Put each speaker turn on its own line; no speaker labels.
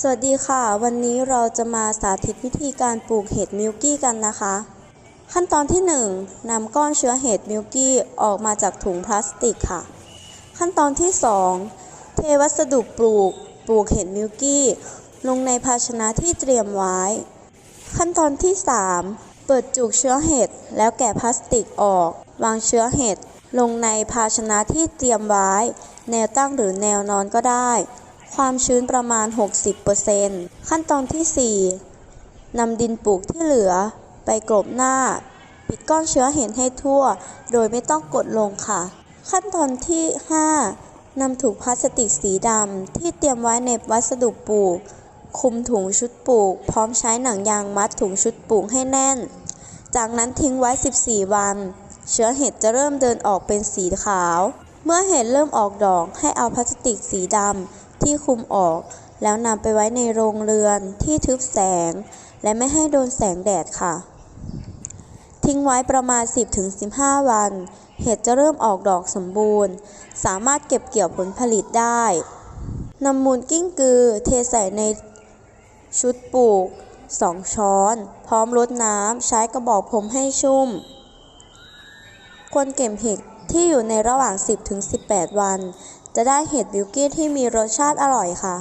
สวัสดีค่ะ วันนี้เราจะมาสาธิตวิธีการปลูกเห็ดมิลกี้กันนะคะ ขั้นตอนที่ 1นำก้อนเชื้อเห็ดมิลกี้ออกมาจากถุงพลาสติกค่ะ ขั้นตอนที่ 2 เทวัสดุปลูกปลูกเห็ดมิลกี้ลงในภาชนะที่เตรียมไว้ ขั้นตอนที่ 3 เปิดจุกเชื้อเห็ดแล้วแกะพลาสติกออก วางเชื้อเห็ดลงในภาชนะที่เตรียมไว้ แนวตั้งหรือแนวนอนก็ได้ ความชื้นประมาณ 60%ขั้นตอนที่ 4นำดินปลูกที่เหลือไปกลบหน้า ปิดก้อนเชื้อเห็ดให้ทั่ว โดยไม่ต้องกดลงค่ะ ขั้นตอนที่ 5นำถุงพลาสติกสีดำที่เตรียมไว้ในวัสดุปลูก คุมถุงชุดปลูก พร้อมใช้หนังยางมัดถุงชุดปลูกให้แน่น จากนั้นทิ้งไว้ 14 วัน เชื้อเห็ดจะเริ่มเดินออกเป็นสีขาว เมื่อเห็ดเริ่มออกดอกให้เอาพลาสติกสีดำ ที่คลุมออก แล้วนำไปไว้ในโรงเรือนที่ทึบแสง และไม่ให้โดนแสงแดดค่ะ ทิ้งไว้ประมาณ 10-15 วัน เห็ดจะเริ่มออกดอกสมบูรณ์ สามารถเก็บเกี่ยวผลผลิตได้นำมูลกิ้งกือเทใส่ในชุดปลูก 2 ช้อน พร้อมรดน้ำใช้กระบอกพรมให้ชุ่ม ควรเก็บเห็ด ที่อยู่ในระหว่าง 10-18 วัน จะได้เห็ดบิวกี้ที่มีรสชาติอร่อยค่ะ